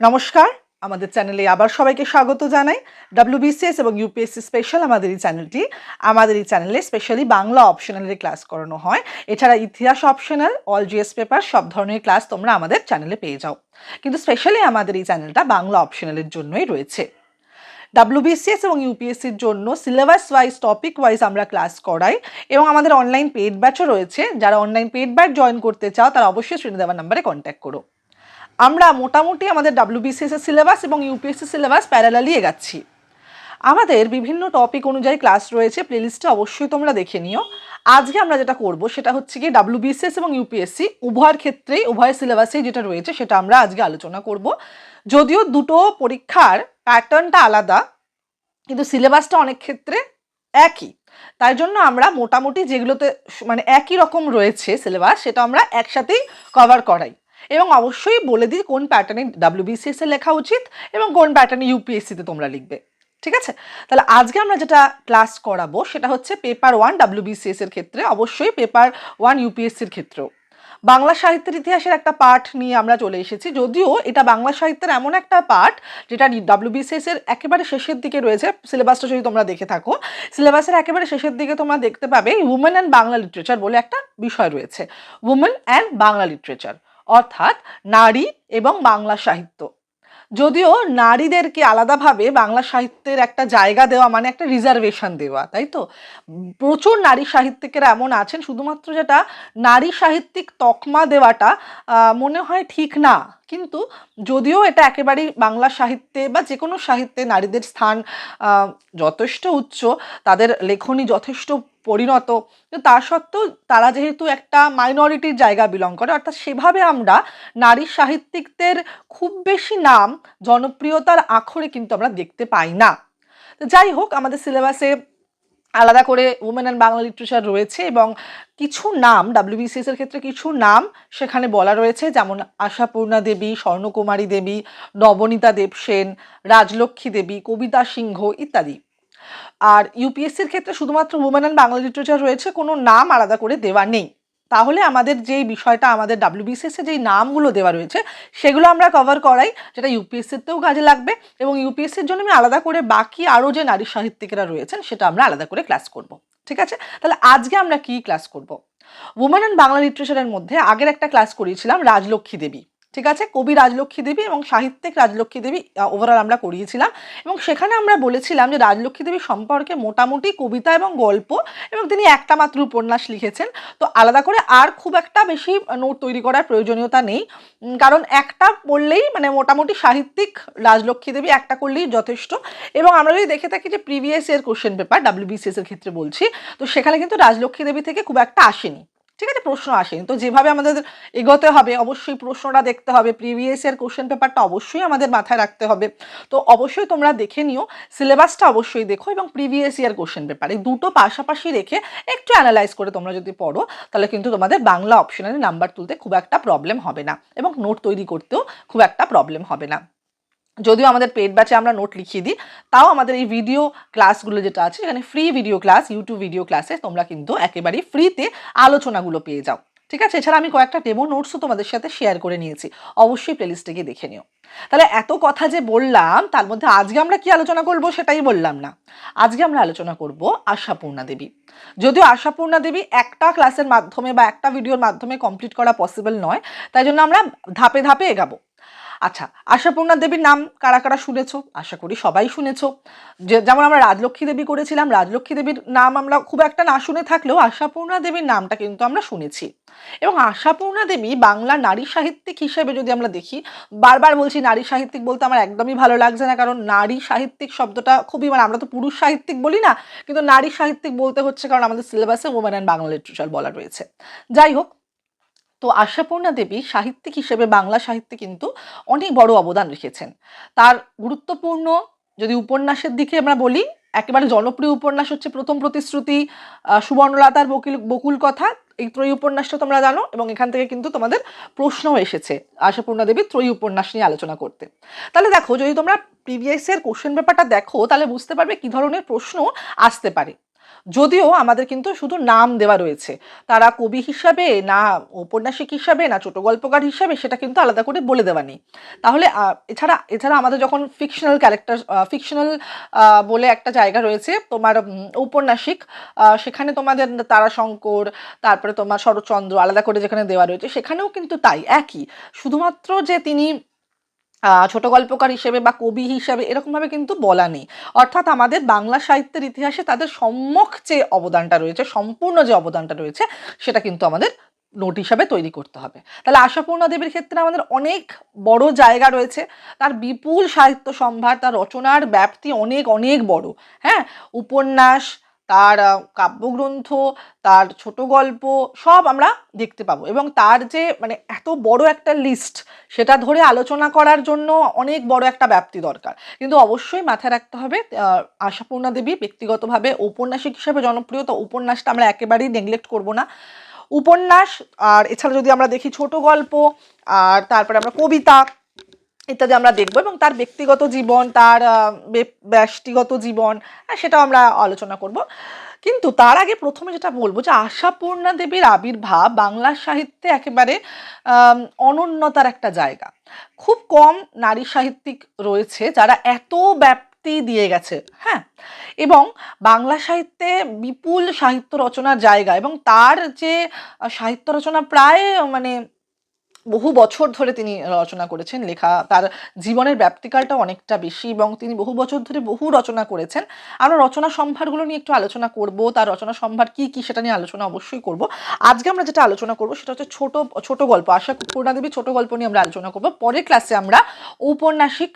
নমস্কার, আমাদের চ্যানেলে আবার সবাইকে স্বাগত জানাই। ডাব্লিউবিসিএস এবং ইউপিএসসি স্পেশাল আমাদের এই চ্যানেলটি। আমাদের এই চ্যানেলে স্পেশালি বাংলা অপশনালের ক্লাস করানো হয়। এছাড়া ইতিহাস অপশনাল অল জিএস পেপার সব ধরনের ক্লাস তোমরা আমাদের চ্যানেলে পেয়ে যাও। কিন্তু স্পেশালি আমাদের এই চ্যানেলটা বাংলা অপশনালের জন্যই রয়েছে। ডাব্লিউবিসিএস এবং ইউপিএসসির জন্য সিলেবাস ওয়াইজ টপিক ওয়াইজ আমরা ক্লাস করাই এবং আমাদের অনলাইন পেড ব্যাচও রয়েছে। যারা অনলাইন পেড ব্যাচ জয়েন করতে চাও, তারা অবশ্যই শ্রেণি দেওয়ার নাম্বারে কন্ট্যাক্ট করো। আমরা মোটামুটি আমাদের ডাব্লিউবিসিএস এর সিলেবাস এবং ইউপিএসসি সিলেবাস প্যারালালি এগাচ্ছি আমাদের বিভিন্ন টপিক অনুযায়ী ক্লাস রয়েছে প্লেলিস্টে অবশ্যই তোমরা দেখে নিও। আজকে আমরা যেটা করব সেটা হচ্ছে কি ডাব্লিউবিসিএস এবং ইউপিএসসি উভয়ের ক্ষেত্রেই উভয় সিলেবাসেই যেটা রয়েছে সেটা আমরা আজকে আলোচনা করব। যদিও দুটো পরীক্ষার প্যাটার্নটা আলাদা, কিন্তু সিলেবাসটা অনেক ক্ষেত্রে একই। তাই জন্য আমরা মোটামুটি যেগুলোতে মানে একই রকম রয়েছে সিলেবাস সেটা আমরা একসাথেই কভার করাই। এবং অবশ্যই বলে দিই কোন প্যাটার্নে ডাব্লিউবিসিএস লেখা উচিত এবং কোন প্যাটার্নে ইউপিএসসিতে তোমরা লিখবে। ঠিক আছে? তাহলে আজকে আমরা যেটা ক্লাস করাবো সেটা হচ্ছে পেপার ওয়ান ডাব্লিউবিসিএস এর ক্ষেত্রে, অবশ্যই পেপার ওয়ান ইউপিএসসির ক্ষেত্রেও। বাংলা সাহিত্যের ইতিহাসের একটা পাঠ নিয়ে আমরা চলে এসেছি, যদিও এটা বাংলা সাহিত্যের এমন একটা পাঠ যেটা ডাব্লিউবিসিএস এর একেবারে শেষের দিকে রয়েছে। সিলেবাসটা যদি তোমরা দেখে থাকো সিলেবাসের একেবারে শেষের দিকে তোমরা দেখতে পাবে উমেন অ্যান্ড বাংলা লিটারেচার বলে একটা বিষয় রয়েছে। উমেন অ্যান্ড বাংলা লিটারেচার অর্থাৎ নারী এবং বাংলা সাহিত্য। যদিও নারীদেরকে আলাদাভাবে বাংলা সাহিত্যের একটা জায়গা দেওয়া মানে একটা রিজার্ভেশন দেওয়া, তাই তো? প্রচুর নারী সাহিত্যিকেরা এমন আছেন, শুধুমাত্র যেটা নারী সাহিত্যিক তকমা দেওয়াটা মনে হয় ঠিক না। কিন্তু যদিও এটা একেবারেই বাংলা সাহিত্যে বা যে কোনো সাহিত্যে নারীদের স্থান যথেষ্ট উচ্চ, তাদের লেখনী যথেষ্ট পরিণত। তা সত্ত্বেও তারা যেহেতু একটা মাইনরিটির জায়গা বিলং করে, অর্থাৎ সেভাবে আমরা নারী সাহিত্যিকদের খুব বেশি নাম, জনপ্রিয়তার আখরে কিন্তু আমরা দেখতে পাই না। যাই হোক, আমাদের সিলেবাসে আলাদা করে উমেন অ্যান্ড বাংলা লিটারেচার রয়েছে এবং কিছু নাম ডাব্লিউবিসিএস এর ক্ষেত্রে কিছু নাম সেখানে বলা রয়েছে, যেমন আশাপূর্ণা দেবী, স্বর্ণকুমারী দেবী, নবনীতা দেবসেন, রাজলক্ষ্মী দেবী, কবিতা সিংহ ইত্যাদি। আর ইউপিএসসির ক্ষেত্রে শুধুমাত্র উমেন অ্যান্ড বাংলা লিটারেচার রয়েছে, কোনো নাম আলাদা করে দেওয়া নেই। তাহলে আমাদের যেই বিষয়টা, আমাদের ডাব্লিউবিসিএস যেই নামগুলো দেওয়া রয়েছে, সেগুলো আমরা কভার করাই, যেটা ইউপিএসসিতেও কাজে লাগবে এবং ইউপিএসসির জন্য আমি আলাদা করে বাকি আরও যে নারী সাহিত্যিকেরা রয়েছেন, সেটা আমরা আলাদা করে ক্লাস করব। ঠিক আছে? তাহলে আজকে আমরা কি ক্লাস করব? উমেন অ্যান্ড বাংলা লিটারেচারের মধ্যে আগের একটা ক্লাস করিয়েছিলাম, রাজলক্ষ্মী দেবী। ঠিক আছে? কবি রাজলক্ষ্মী দেবী এবং সাহিত্যিক রাজলক্ষ্মী দেবী ওভারঅল আমরা করিয়েছিলাম। এবং সেখানে আমরা বলেছিলাম যে রাজলক্ষ্মী দেবী সম্পর্কে মোটামুটি কবিতা এবং গল্প এবং তিনি একটা মাত্র উপন্যাস লিখেছেন। তো আলাদা করে আর খুব একটা বেশি নোট তৈরি করার প্রয়োজনীয়তা নেই। কারণ একটা পড়লেই মানে মোটামুটি সাহিত্যিক রাজলক্ষ্মী দেবী একটা করলেই যথেষ্ট। এবং আমরা যদি দেখে থাকি যে প্রিভিয়াস এর কোশ্চেন পেপার ডাব্লিউবিসিএস এর ক্ষেত্রে বলছি, তো সেখানে কিন্তু রাজলক্ষ্মী দেবী থেকে খুব একটা আসেনি। ঠিক আছে, প্রশ্ন আসেনি। তো যেভাবে আমাদের এগোতে হবে, অবশ্যই প্রশ্নটা দেখতে হবে। প্রিভিয়াস এর কোশ্চেন পেপারটা অবশ্যই আমাদের মাথায় রাখতে হবে। তো অবশ্যই তোমরা দেখে নিও সিলেবাসটা অবশ্যই দেখো এবং প্রিভিয়াস ইয়ার কোশ্চেন পেপার এই দুটো পাশাপাশি রেখে একটু অ্যানালাইজ করে তোমরা যদি পড়ো, তাহলে কিন্তু তোমাদের বাংলা অপশনালে নাম্বার তুলতে খুব একটা প্রবলেম হবে না এবং নোট তৈরি করতেও খুব একটা প্রবলেম হবে না। যদিও আমাদের পেড ব্যাচে আমরা নোট লিখিয়ে দিই, তাও আমাদের এই ভিডিও ক্লাসগুলো যেটা আছে, এখানে free video class YouTube video ক্লাসে তোমরা কিন্তু একেবারেই ফ্রিতে আলোচনাগুলো পেয়ে যাও। ঠিক আছে? এছাড়া আমি কয়েকটা ডেমো নোটসও তোমাদের সাথে শেয়ার করে নিয়েছি। অবশ্যই প্লেলিস্টে গিয়ে দেখে নিও। তাহলে এত কথা যে বললাম, তার মধ্যে আজকে আমরা কি আলোচনা করব সেটাই বললাম না। আজকে আমরা আলোচনা করব আশাপূর্ণা দেবী। যদিও আশাপূর্ণা দেবী একটা ক্লাসের মাধ্যমে বা একটা ভিডিওর মাধ্যমে কমপ্লিট করা পসিবল নয়, তাই জন্য আমরা ধাপে ধাপে এগাবো। আচ্ছা আশাপূর্ণা দেবীর নাম কারা কারা শুনেছ? আশা করি সবাই শুনেছ। যে, যেমন আমরা রাজলক্ষ্মী দেবী করেছিলাম, রাজলক্ষ্মী দেবীর নাম আমরা খুব একটা না শুনে থাকলেও আশাপূর্ণা দেবীর নামটা কিন্তু আমরা শুনেছি। এবং আশাপূর্ণা দেবী বাংলা নারী সাহিত্যিক হিসেবে যদি আমরা দেখি, বারবার বলছি নারী সাহিত্যিক বলতে আমার একদমই ভালো লাগছে না, কারণ নারী সাহিত্যিক শব্দটা খুবই মানে আমরা তো পুরুষ সাহিত্যিক বলি না, কিন্তু নারী সাহিত্যিক বলতে হচ্ছে কারণ আমাদের সিলেবাসে ওমেন অ্যান্ড বাংলা লিটারেচার বলা রয়েছে। যাই হোক তো আশাপূর্ণা দেবী সাহিত্যিক হিসেবে বাংলা সাহিত্যে কিন্তু অনেক বড় অবদান রেখেছেন। তার গুরুত্বপূর্ণ যদি উপন্যাসের দিকে আমরা বলি, একেবারে জনপ্রিয় উপন্যাস হচ্ছে প্রথম প্রতিশ্রুতি সুবর্ণলতার বকুল বকুল কথা। এই ত্রয়ী উপন্যাসটা তোমরা জানো এবং এখান থেকে কিন্তু তোমাদের প্রশ্নও এসেছে আশাপূর্ণা দেবীর ত্রয়ী উপন্যাস নিয়ে আলোচনা করতে। তাহলে দেখো, যদি তোমরা প্রিভিয়াস এর কোশ্চেন পেপারটা দেখো, তাহলে বুঝতে পারবে কি ধরনের প্রশ্ন আসতে পারে। যদিও আমাদের কিন্তু শুধু নাম দেওয়া রয়েছে। তারা কবি হিসাবে, না ঔপন্যাসিক হিসাবে, না ছোট গল্পকার হিসাবে সেটা কিন্তু আলাদা করে বলে দেওয়া নেই। তাহলে এছাড়া এছাড়া আমাদের যখন ফিকশনাল ক্যারেক্টার ফিকশনাল বলে একটা জায়গা রয়েছে, তোমার ঔপন্যাসিক সেখানে তোমাদের তারাশঙ্কর, তারপরে তোমার শরৎচন্দ্র, আলাদা করে যেখানে দেওয়া রয়েছে, সেখানেও কিন্তু তাই, একই। শুধুমাত্র যে তিনি ছোট গল্পকার হিসেবে বা কবি হিসেবে এরকমভাবে কিন্তু বলা নেই। অর্থাৎ আমাদের বাংলা সাহিত্যের ইতিহাসে তাদের সম্যক যে অবদানটা রয়েছে, সম্পূর্ণ যে অবদানটা রয়েছে, সেটা কিন্তু আমাদের নোট হিসাবে তৈরি করতে হবে। তাহলে আশাপূর্ণা দেবীর ক্ষেত্রে আমাদের অনেক বড় জায়গা রয়েছে। তার বিপুল সাহিত্য সম্ভার, তার রচনার ব্যাপ্তি অনেক অনেক বড়। হ্যাঁ? উপন্যাস তার কাব্যগ্রন্থ, তার ছোট গল্প সব আমরা দেখতে পাবো। এবং তার যে মানে এত বড় একটা লিস্ট সেটা ধরে আলোচনা করার জন্য অনেক বড় একটা ব্যাপ্তি দরকার। কিন্তু অবশ্যই মাথায় রাখতে হবে আশাপূর্ণা দেবী ব্যক্তিগতভাবে ঔপন্যাসিক হিসেবে জনপ্রিয়, তো উপন্যাসটা আমরা একেবারেই নেগলেক্ট করব না। উপন্যাস, আর এছাড়া যদি আমরা দেখি ছোট গল্প, আর তারপরে আমরা কবিতা ইত্যাদি আমরা দেখব এবং তার ব্যক্তিগত জীবন তার ব্যষ্টিগত জীবন হ্যাঁ, সেটাও আমরা আলোচনা করব। কিন্তু তার আগে প্রথমে যেটা বলব যে আশাপূর্ণা দেবীর আবির্ভাব বাংলা সাহিত্যে একেবারে অনন্যতার একটা জায়গা। খুব কম নারী সাহিত্যিক রয়েছে যারা এত ব্যাপ্তি দিয়ে গেছে হ্যাঁ? এবং বাংলা সাহিত্যে বিপুল সাহিত্য রচনার জায়গা এবং তার যে সাহিত্য রচনা প্রায় মানে বহু বছর ধরে তিনি রচনা করেছেন লেখা, তার জীবনের ব্যাপ্তিকালটা অনেকটা বেশি এবং তিনি বহু বছর ধরে বহু রচনা করেছেন। আমরা রচনা সম্ভারগুলো নিয়ে একটু আলোচনা করব, তার রচনা সম্ভার কি কি সেটা নিয়ে আলোচনা অবশ্যই করব। আজকে আমরা যেটা আলোচনা করব সেটা হচ্ছে ছোট ছোট গল্প। আশাপূর্ণা দেবী ছোট গল্প নিয়ে আমরা আলোচনা করব। পরের ক্লাসে আমরা ঔপন্যাসিক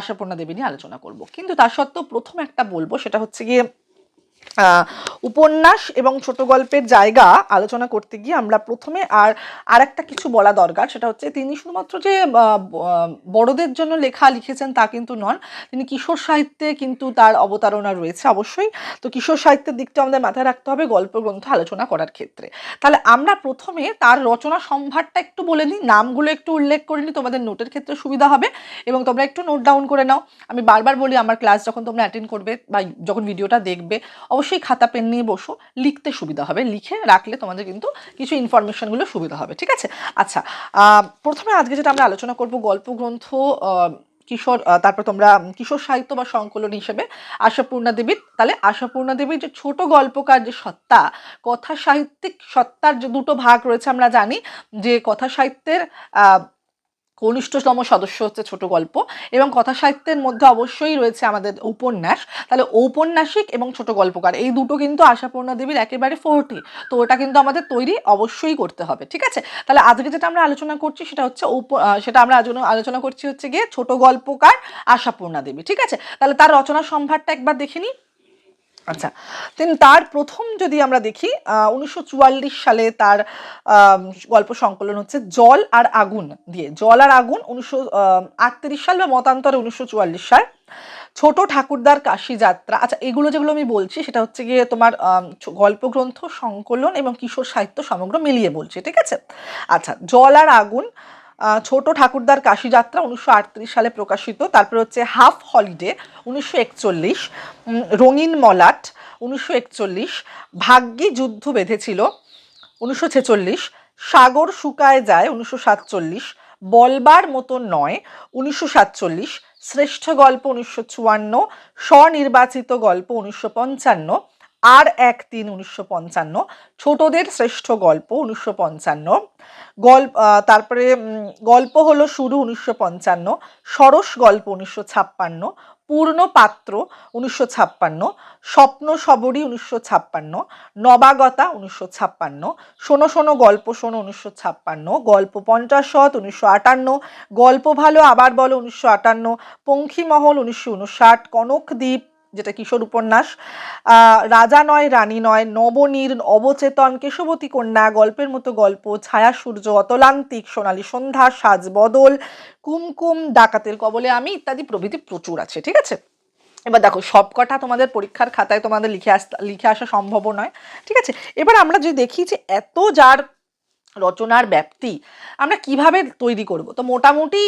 আশাপূর্ণা দেবী নিয়ে আলোচনা করব। কিন্তু তার সত্ত্বেও প্রথম একটা বলব, সেটা হচ্ছে গিয়ে উপন্যাস এবং ছোট গল্পের জায়গা আলোচনা করতে গিয়ে আমরা প্রথমে আর আর একটা কিছু বলা দরকার, সেটা হচ্ছে তিনি শুধুমাত্র যে বড়দের জন্য লেখা লিখেছেন তা কিন্তু নন, তিনি কিশোর সাহিত্যে কিন্তু তার অবতারণা রয়েছে অবশ্যই। তো কিশোর সাহিত্যের দিকটা আমাদের মাথায় রাখতে হবে গল্প গ্রন্থ আলোচনা করার ক্ষেত্রে। তাহলে আমরা প্রথমে তার রচনা সম্ভারটা একটু বলে নিই, নামগুলো একটু উল্লেখ করে নিই, তোমাদের নোটের ক্ষেত্রে সুবিধা হবে এবং তোমরা একটু নোট ডাউন করে নাও। আমি বারবার বলি, আমার ক্লাস যখন তোমরা অ্যাটেন্ড করবে বা যখন ভিডিওটা দেখবে, অবশ্যই খাতা পেন নিয়ে বসো। লিখতে সুবিধা হবে। লিখে রাখলে তোমাদের কিন্তু কিছু ইনফরমেশনগুলো সুবিধা হবে। ঠিক আছে? আচ্ছা প্রথমে আজকে যেটা আমরা আলোচনা করব গল্প গ্রন্থ কিশোর তারপর তোমরা কিশোর সাহিত্য বা সংকলন হিসেবে আশাপূর্ণা দেবীর, তাহলে আশাপূর্ণা দেবীর যে ছোট গল্পকার যে সত্তা, কথা সাহিত্যিক সত্তার যে দুটো ভাগ রয়েছে আমরা জানি, যে কথা সাহিত্যের কনিষ্ঠতম সদস্য হচ্ছে ছোট গল্প এবং কথা সাহিত্যের মধ্যে অবশ্যই রয়েছে আমাদের উপন্যাস। তাহলে ঔপন্যাসিক এবং ছোট গল্পকার এই দুটো কিন্তু আশাপূর্ণা দেবীর একেবারে ফোর্টি। তো ওটা কিন্তু আমাদের তৈরি অবশ্যই করতে হবে, ঠিক আছে? তাহলে আজকে যেটা আমরা আলোচনা করছি সেটা হচ্ছে সেটা আমরা আলোচনা আলোচনা করছি হচ্ছে গিয়ে ছোট গল্পকার আশাপূর্ণা দেবী, ঠিক আছে? তাহলে তার রচনা সম্ভারটা একবার দেখে নিই। আচ্ছা দেন তার প্রথম যদি আমরা দেখি উনিশশো চুয়াল্লিশ সালে তার গল্প সংকলন হচ্ছে জল আর আগুন দিয়ে। জল আর আগুন উনিশশো আটত্রিশ সাল বা মতান্তরে উনিশশো চুয়াল্লিশ সাল। ছোট ঠাকুরদার কাশি যাত্রা। আচ্ছা এগুলো যেগুলো আমি বলছি, সেটা হচ্ছে গিয়ে তোমার গল্পগ্রন্থ সংকলন এবং কিশোর সাহিত্য সমগ্র মিলিয়ে বলছি, ঠিক আছে? আচ্ছা জল আর আগুন ছোট ঠাকুরদার কাশি যাত্রা উনিশশো সালে প্রকাশিত, তারপরে হচ্ছে হাফ হলিডে উনিশশো একচল্লিশ রঙিন মলাট উনিশশো ভাগ্যে যুদ্ধ বেঁধেছিল উনিশশো ছেচল্লিশ, সাগর শুকায় যায় উনিশশো সাতচল্লিশ, বলবার মতো নয় উনিশশো শ্রেষ্ঠ গল্প উনিশশো চুয়ান্ন, স্বনির্বাচিত গল্প উনিশশো পঞ্চান্ন আর এক তিন উনিশশো পঞ্চান্ন, ছোটদের শ্রেষ্ঠ গল্প উনিশশো পঞ্চান্ন, গল্প তারপরে গল্প হলো শুরু উনিশশো পঞ্চান্ন, সরস গল্প উনিশশো ছাপ্পান্ন, পূর্ণ পাত্র উনিশশো ছাপ্পান্ন, স্বপ্ন সবরী উনিশশো ছাপ্পান্ন, নবাগতা উনিশশো ছাপ্পান্ন, শোনো শোনো গল্প শোনো উনিশশো ছাপ্পান্ন, গল্প পঞ্চাশত উনিশশো আটান্ন, গল্প ভালো আবার বলো উনিশশো আটান্ন পঙ্খিমহল উনিশশো উনষাট, কনকদ্বীপ যেটা কিশোর উপন্যাস। রাজা নয়, রানী নয়, নবনীর অবচেতন কেশবতী কন্যা, গল্পের মতো গল্প, ছায়া সূর্য, অতলান্তিক, সোনালী সন্ধ্যা, সাজ বদল, কুমকুম, ডাকাতের কবলে আমি ইত্যাদি প্রভৃতি প্রচুর আছে, ঠিক আছে? এবার দেখো সব সবকটা তোমাদের পরীক্ষার খাতায় তোমাদের লিখে আস, লিখে আসা সম্ভব নয়, ঠিক আছে? এবার আমরা যদি দেখি যে এত যার রচনার ব্যাপ্তি আমরা কীভাবে তৈরি করব? তো মোটামুটি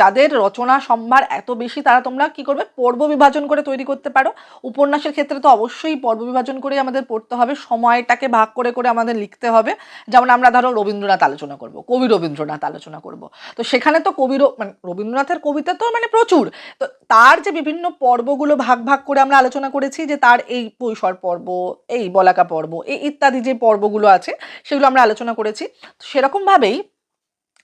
যাদের রচনা সম্ভার এত বেশি, তারা তোমরা কি করবে? পর্ব বিভাজন করে তৈরি করতে পারো। উপন্যাসের ক্ষেত্রে তো অবশ্যই পর্ব বিভাজন করে আমাদের পড়তে হবে। সময়টাকে ভাগ করে করে আমাদের লিখতে হবে। যেমন আমরা ধরো রবীন্দ্রনাথ আলোচনা করব, কবি রবীন্দ্রনাথ আলোচনা করব। তো সেখানে তো কবি মানে রবীন্দ্রনাথের কবিতা তো মানে প্রচুর। তো তার যে বিভিন্ন পর্বগুলো ভাগ ভাগ করে আমরা আলোচনা করেছি যে তার এই কৈশোর পর্ব, এই বলাকা পর্ব, এই ইত্যাদি যে পর্বগুলো আছে, সেগুলো আমরা আলোচনা করেছি। সেরকমভাবেই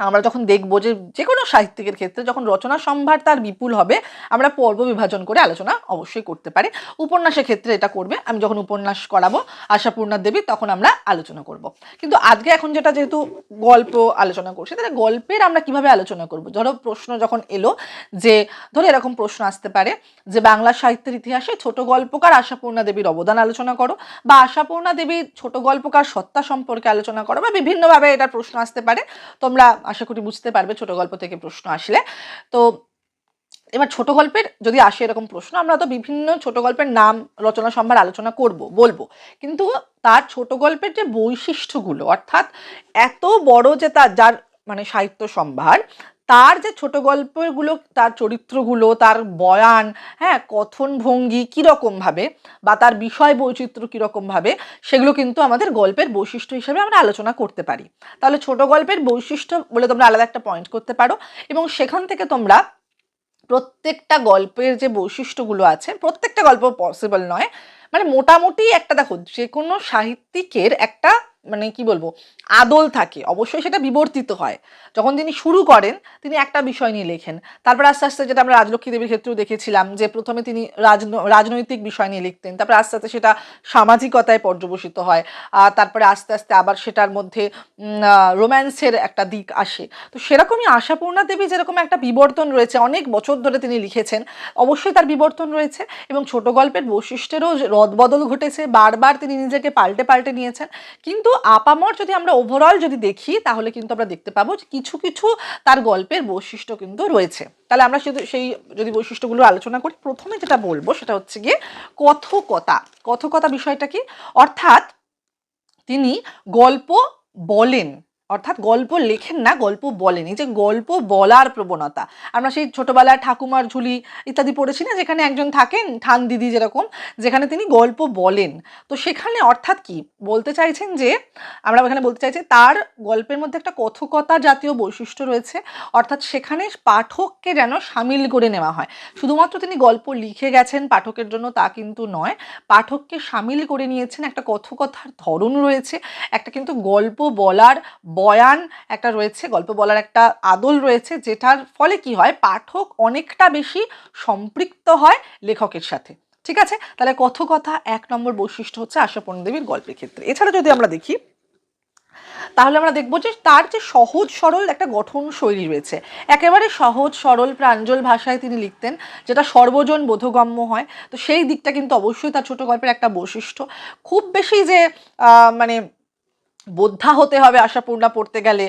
আমরা যখন দেখব যে যে কোনো সাহিত্যিকের ক্ষেত্রে যখন রচনা সম্ভার তার বিপুল হবে, আমরা পর্ব বিভাজন করে আলোচনা অবশ্যই করতে পারি। উপন্যাসের ক্ষেত্রে এটা করবে। আমি যখন উপন্যাস করাবো আশাপূর্ণা দেবী, তখন আমরা আলোচনা করব। কিন্তু আজকে এখন যেটা যেহেতু গল্প আলোচনা করছি তাহলে গল্পের আমরা কীভাবে আলোচনা করব? ধরো প্রশ্ন যখন এলো যে, ধরো এরকম প্রশ্ন আসতে পারে যে, বাংলা সাহিত্যের ইতিহাসে ছোট গল্পকার আশাপূর্ণা দেবীর অবদান আলোচনা করো বা আশাপূর্ণা দেবীর ছোট গল্পকার সত্তা সম্পর্কে আলোচনা করো বা বিভিন্নভাবে এটার প্রশ্ন আসতে পারে। তোমরা আশা করি বুঝতে পারবে ছোট গল্প থেকে প্রশ্ন আসলে। তো এবার ছোট গল্পের যদি আসে এরকম প্রশ্ন, আমরা তো বিভিন্ন ছোট গল্পের নাম, রচনা, সম্ভার আলোচনা করব, বলব। কিন্তু তার ছোট গল্পের যে বৈশিষ্ট্যগুলো, অর্থাৎ এত বড় যে তার, যার মানে সাহিত্য সম্ভার তার যে ছোট গল্পগুলো, তার চরিত্রগুলো, তার বয়ান হ্যাঁ কথন ভঙ্গি কীরকমভাবে বা তার বিষয় বৈচিত্র্য কীরকমভাবে, সেগুলো কিন্তু আমাদের গল্পের বৈশিষ্ট্য হিসেবে আমরা আলোচনা করতে পারি। তাহলে ছোট গল্পের বৈশিষ্ট্য বলে তোমরা আলাদা একটা পয়েন্ট করতে পারো এবং সেখান থেকে তোমরা প্রত্যেকটা গল্পের যে বৈশিষ্ট্যগুলো আছে, প্রত্যেকটা গল্প পসিবল নয়। মানে মোটামুটি একটা দেখো যে কোনো সাহিত্যিকের একটা মানে কি বলব, আদল থাকে, অবশ্যই সেটা বিবর্তিত হয়। যখন তিনি শুরু করেন, তিনি একটা বিষয় নিয়ে লেখেন। তারপর আস্তে আস্তে যেটা আমরা রাজলক্ষ্মী দেবীর ক্ষেত্রেও দেখেছিলাম যে, প্রথমে তিনি রাজন- রাজনৈতিক বিষয় নিয়ে লিখতেন, তারপরে আস্তে আস্তে সেটা সামাজিকতায় পর্যবসিত হয় তারপরে আস্তে আস্তে আবার সেটার মধ্যে রোম্যান্সের একটা দিক আসে। তো সেরকমই আশাপূর্ণা দেবী যেরকম একটা বিবর্তন রয়েছে, অনেক বছর ধরে তিনি লিখেছেন, অবশ্যই তার বিবর্তন রয়েছে এবং ছোট গল্পের বৈশিষ্ট্যেরও রদবদল ঘটেছে, বারবার তিনি নিজেকে পাল্টে পাল্টে নিয়েছেন। কিন্তু আপামর যদি আমরা ওভারঅল যদি দেখি, তাহলে কিন্তু আমরা দেখতে পাবো যে কিছু কিছু তার গল্পের বৈশিষ্ট্য কিন্তু রয়েছে। তাহলে আমরা সেই যদি বৈশিষ্ট্যগুলো আলোচনা করি, প্রথমে যেটা বলব সেটা হচ্ছে গিয়ে কথকতা। কথকতা বিষয়টা কি? অর্থাৎ তিনি গল্প বলেন অর্থাৎ গল্প লেখেন না, গল্প বলেন। এই যে গল্প বলার প্রবণতা। আমরা সেই ছোটবেলায় ঠাকুমার ঝুলি ইত্যাদি পড়েছি না, যেখানে একজন থাকেন ঠান দিদি যেরকম, যেখানে তিনি গল্প বলেন। তো সেখানে অর্থাৎ কি? বলতে চাইছেন যে, আমরা এখানে বলতে চাইছি তার গল্পের মধ্যে একটা কথকতা জাতীয় বৈশিষ্ট্য রয়েছে। অর্থাৎ সেখানে পাঠককে যেন সামিল করে নেওয়া হয়। শুধুমাত্র তিনি গল্প লিখে গেছেন পাঠকের জন্য তা কিন্তু নয়, পাঠককে সামিল করে নিয়েছেন একটা কথকথার ধরন রয়েছে, একটা কিন্তু গল্প বলার বয়ান একটা রয়েছে, গল্প বলার একটা আদল রয়েছে, যেটার ফলে কি হয়, পাঠক অনেকটা বেশি সম্পৃক্ত হয় লেখকের সাথে। ঠিক আছে? তাহলে কথকথা এক নম্বর বৈশিষ্ট্য হচ্ছে আশাপূর্ণ দেবীর গল্পের ক্ষেত্রে। এছাড়া যদি আমরা দেখি, তাহলে আমরা দেখব যে তার যে সহজ সরল একটা গঠন শৈলী রয়েছে, একেবারে সহজ, সরল, প্রাঞ্জল ভাষায় তিনি লিখতেন, যেটা সর্বজন বোধগম্য হয়, তো সেই দিকটা কিন্তু অবশ্যই তার ছোট গল্পের একটা বৈশিষ্ট্য। খুব বেশি যে মানে বোদ্ধা হতে হবে আশাপূর্ণা পড়তে গেলে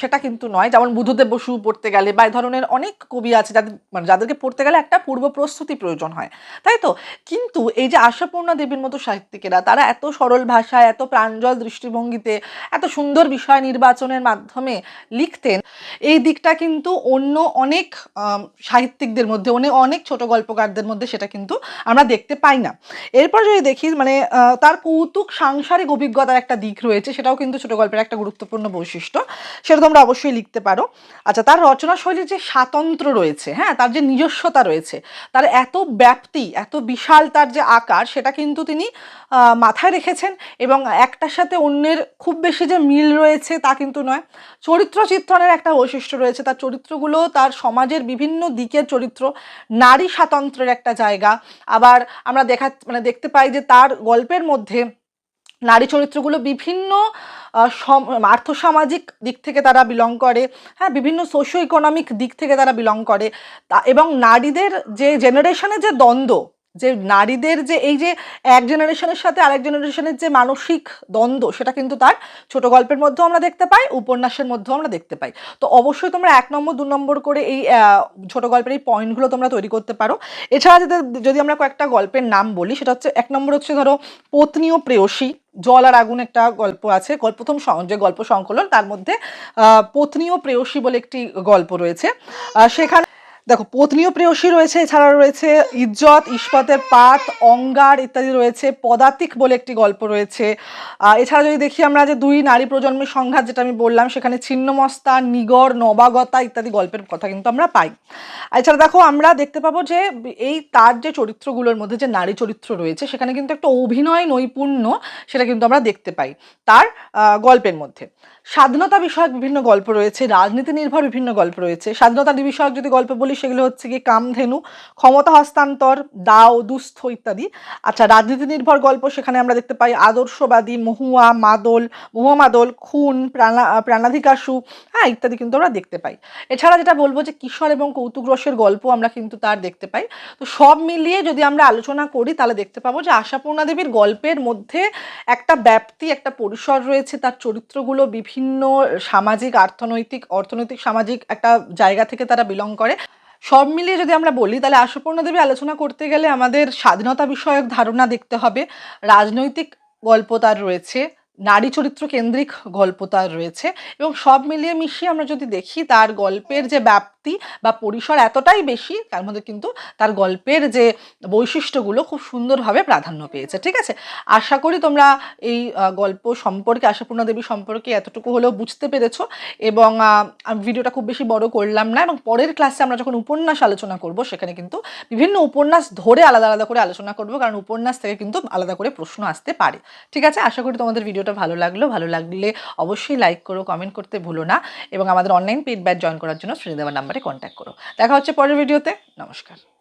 সেটা কিন্তু নয়। যেমন বুধদেব বসু পড়তে গেলে বা ধরনের অনেক কবি আছে যাদের মানে যাদেরকে পড়তে গেলে একটা পূর্ব প্রস্তুতি প্রয়োজন হয়। তাই তো? কিন্তু এই যে আশাপূর্ণা দেবীর মতো সাহিত্যিকেরা, তারা এত সরল ভাষায়, এত প্রাঞ্জল দৃষ্টিভঙ্গিতে, এত সুন্দর বিষয় নির্বাচনের মাধ্যমে লিখতেন, এই দিকটা কিন্তু অন্য অনেক সাহিত্যিকদের মধ্যে অনেক অনেক ছোট গল্পকারদের মধ্যে সেটা কিন্তু আমরা দেখতে পাই না। এরপর যদি দেখি মানে তার কৌতুক সাংসারিক অভিজ্ঞতার একটা দিক রয়েছে সেটাও কিন্তু ছোট গল্পের একটা গুরুত্বপূর্ণ বৈশিষ্ট্য। সেটা তোমরা অবশ্যই লিখতে পারো। আচ্ছা তার রচনা শৈলীর যে স্বাতন্ত্র রয়েছে হ্যাঁ তার যে নিজস্বতা রয়েছে, তার এত ব্যাপ্তি, এত বিশাল তার যে আকার, সেটা কিন্তু তিনি মাথায় রেখেছেন এবং একটার সাথে অন্যের খুব বেশি যে মিল রয়েছে তা কিন্তু নয়। চরিত্র চিত্রণের একটা বৈশিষ্ট্য রয়েছে, তার চরিত্রগুলো তার সমাজের বিভিন্ন দিকের চরিত্র, নারী স্বাতন্ত্র্যের একটা জায়গা। আবার আমরা দেখা মানে দেখতে পাই যে তার গল্পের মধ্যে নারী চরিত্রগুলো বিভিন্ন আর্থসামাজিক দিক থেকে তারা বিলং করে হ্যাঁ বিভিন্ন সোশ্যো ইকোনমিক দিক থেকে তারা বিলং করে। এবং নারীদের যে জেনারেশনের যে দ্বন্দ্ব যে নারীদের যে এই যে এক জেনারেশনের সাথে আরেক জেনারেশনের যে মানসিক দ্বন্দ্ব, সেটা কিন্তু তার ছোট গল্পের মধ্যেও আমরা দেখতে পাই, উপন্যাসের মধ্যেও আমরা দেখতে পাই। তো অবশ্যই তোমরা এক নম্বর, দু নম্বর করে এই ছোট গল্পের এই পয়েন্টগুলো তোমরা তৈরি করতে পারো। এছাড়া যদি যদি আমরা কয়েকটা গল্পের নাম বলি, সেটা হচ্ছে এক নম্বর হচ্ছে ধরো পত্নী ও প্রেয়সী, জল আর আগুন একটা গল্প আছে, গল্প প্রথম যে গল্প সংকলন, তার মধ্যে পত্নী ও প্রেয়সী বলে একটি গল্প রয়েছে। সেখানে দেখো পত্নী ও প্রেয়সী রয়েছে এছাড়া রয়েছে ইজ্জত, ইস্পাতের পাত, অঙ্গার ইত্যাদি রয়েছে, পদাতিক বলে একটি গল্প রয়েছে। এছাড়া যদি দেখি আমরা যে দুই নারী প্রজন্মের সংঘাত যেটা আমি বললাম, সেখানে ছিন্নমস্তা, নিগর, নবাগতা ইত্যাদি গল্পের কথা কিন্তু আমরা পাই। এছাড়া দেখো, আমরা দেখতে পাবো যে এই তার যে চরিত্রগুলোর মধ্যে যে নারী চরিত্র রয়েছে, সেখানে কিন্তু একটা অভিনয় নৈপুণ্য সেটা কিন্তু আমরা দেখতে পাই তার গল্পের মধ্যে। স্বাধীনতা বিষয়ক বিভিন্ন গল্প রয়েছে, রাজনীতি নির্ভর বিভিন্ন গল্প রয়েছে। স্বাধীনতা বিষয়ক যদি গল্প বলি, সেগুলো হচ্ছে কি কামধেনু, ক্ষমতা হস্তান্তর, দাও, দুস্থ ইত্যাদি। আচ্ছা রাজনীতি নির্ভর গল্প সেখানে আমরা দেখতে পাই আদর্শবাদী, মহুয়া, মাদল মহুয়া মাদল, খুন, প্রাণা প্রাণাধিকাশু হ্যাঁ ইত্যাদি কিন্তু আমরা দেখতে পাই। এছাড়া যেটা বলব যে কিশোর এবং কৌতুক রসের গল্প আমরা কিন্তু তার দেখতে পাই। তো সব মিলিয়ে যদি আমরা আলোচনা করি, তাহলে দেখতে পাবো যে আশাপূর্ণা দেবীর গল্পের মধ্যে একটা ব্যাপ্তি, একটা পরিসর রয়েছে তার চরিত্রগুলো, বিভিন্ন সামাজিক অর্থনৈতিক অর্থনৈতিক, সামাজিক একটা জায়গা থেকে তারা বিলং করে। সব মিলিয়ে যদি আমরা বলি, তাহলে আশাপূর্ণা দেবী আলোচনা করতে গেলে আমাদের স্বাধীনতা বিষয়ক ধারণা দেখতে হবে। রাজনৈতিক গল্প তার রয়েছে। নারী চরিত্র কেন্দ্রিক গল্প তার রয়েছে এবং সব মিলিয়ে মিশিয়ে আমরা যদি দেখি, তার গল্পের যে ব্যাপ্তি বা পরিসর এতটাই বেশি, তার মধ্যে কিন্তু তার গল্পের যে বৈশিষ্ট্যগুলো খুব সুন্দরভাবে প্রাধান্য পেয়েছে, ঠিক আছে? আশা করি তোমরা এই গল্প সম্পর্কে, আশাপূর্ণা দেবী সম্পর্কে এতটুকু হলেও বুঝতে পেরেছ এবং আমি ভিডিওটা খুব বেশি বড় করলাম না এবং পরের ক্লাসে আমরা যখন উপন্যাস আলোচনা করব, সেখানে কিন্তু বিভিন্ন উপন্যাস ধরে আলাদা আলাদা করে আলোচনা করব, কারণ উপন্যাস থেকে কিন্তু আলাদা করে প্রশ্ন আসতে পারে, ঠিক আছে? আশা করি তোমাদের ভিডিওটা ভালো লাগল, ভালো লাগলে অবশ্যই লাইক করো কমেন্ট করতে ভুলো না এবং আমাদের অনলাইন পেড ব্যাচ জয়েন করার জন্য শ্রীদেবার নাম্বারে কন্ট্যাক্ট করো। দেখা হচ্ছে পরের ভিডিওতে নমস্কার।